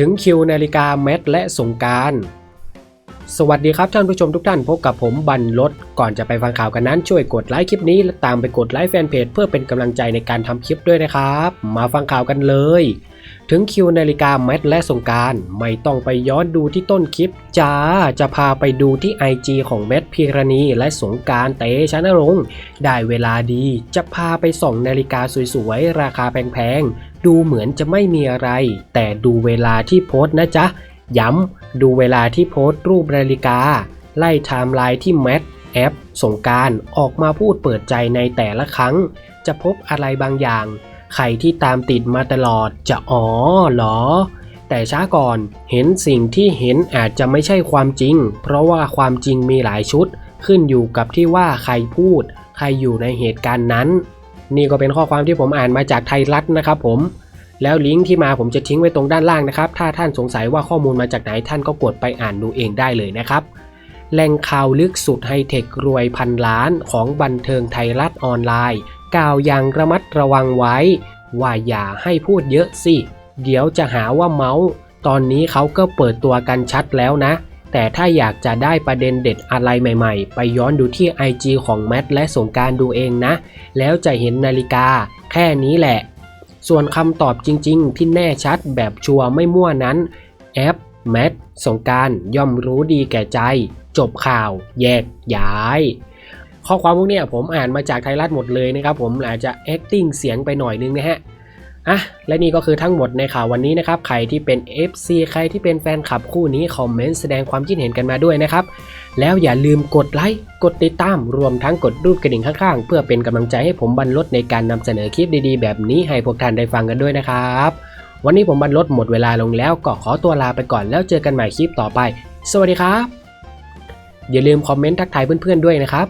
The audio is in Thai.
ถึงคิวนาฬิกาแมทและสงการ สวัสดีครับท่านผู้ชมทุกท่านพบกับผมบันลดก่อนจะไปฟังข่าวกันนั้นช่วยกดไลค์คลิปนี้และตามไปกดไลค์แฟนเพจเพื่อเป็นกำลังใจในการทำคลิปด้วยนะครับ มาฟังข่าวกันเลย ถึงคิวนาฬิกาแมทและสงการไม่ต้องไปย้อนดูที่ต้นคลิปจ้าจะพาไปดูที่ IG ของแมทพีรณีและสงการเตชะนรงค์ได้เวลาดีจะพาไปส่องนาฬิกาสวยๆราคาแพงๆดูเหมือนจะไม่มีอะไร แต่ดูเวลาที่โพสต์นะจ๊ะย้ำ ดูเวลาที่โพสต์รูปนาฬิกา ไล่ไทม์ไลน์ที่แมทแอปสงการออกมาพูดเปิดใจในแต่ละครั้ง จะพบอะไรบางอย่าง ใครที่ตามติดมาตลอดจะอ๋อเหรอ แต่ช้าก่อนเห็นสิ่งที่เห็นอาจจะไม่ใช่ความจริง เพราะว่าความจริงมีหลายชุด ขึ้นอยู่กับที่ว่าใครพูด ใครอยู่ในเหตุการณ์นั้น นี่ก็เป็นข้อความที่ผมอ่านมาจากไทยรัฐนะครับผม แล้วลิงก์ที่มาผมจะทิ้งไว้ตรงด้านล่างนะครับ ถ้าท่านสงสัยว่าข้อมูลมาจากไหนท่านก็กดไปอ่านดูเองได้เลยนะครับ แหล่งข่าวลึกสุดไฮเทครวยพันล้านของบันเทิงไทยรัฐออนไลน์ กล่าวอย่างระมัดระวังไว้ ว่าอย่าให้พูดเยอะสิ เดี๋ยวจะหาว่าเมาส์ ตอนนี้เขาก็เปิดตัวกันชัดแล้วนะ แต่ถ้าอยากจะได้ประเด็นเด็ดอะไรใหม่ๆ ไปย้อนดูที่ IG ของแมทและสงการดูเองนะ แล้วจะเห็นนาฬิกา แค่นี้แหละ ส่วนคำตอบจริง ๆ ที่แน่ชัดแบบชัวร์ไม่มั่วนั้น แอปแมทสงการย่อมรู้ดีแก่ใจ จบข่าว แยกย้าย ข้อความพวกนี้ผมอ่านมาจากไทยรัฐหมดเลยนะครับผมอาจจะ acting เสียงไปหน่อยนึงนะฮะ อะและนี่ก็คือทั้งหมดในข่าววันนี้นะครับใครที่เป็น FC ใครที่เป็นแฟนคลับคู่นี้คอมเมนต์แสดงความคิดเห็นกันมาด้วยนะครับ แล้วอย่าลืมกดไลค์กดติดตามรวมทั้งกดรูปกระดิ่งข้างๆ เพื่อเป็นกำลังใจให้ผมบรรลดในการนำเสนอคลิปดีๆ แบบนี้ให้พวกท่านได้ฟังกันด้วยนะครับ วันนี้ผมบรรลดหมดเวลาลงแล้วก็ขอตัวลาไปก่อนแล้วเจอกันใหม่คลิปต่อไป สวัสดีครับ อย่าลืมคอมเมนต์ทักทายเพื่อนๆด้วยนะครับ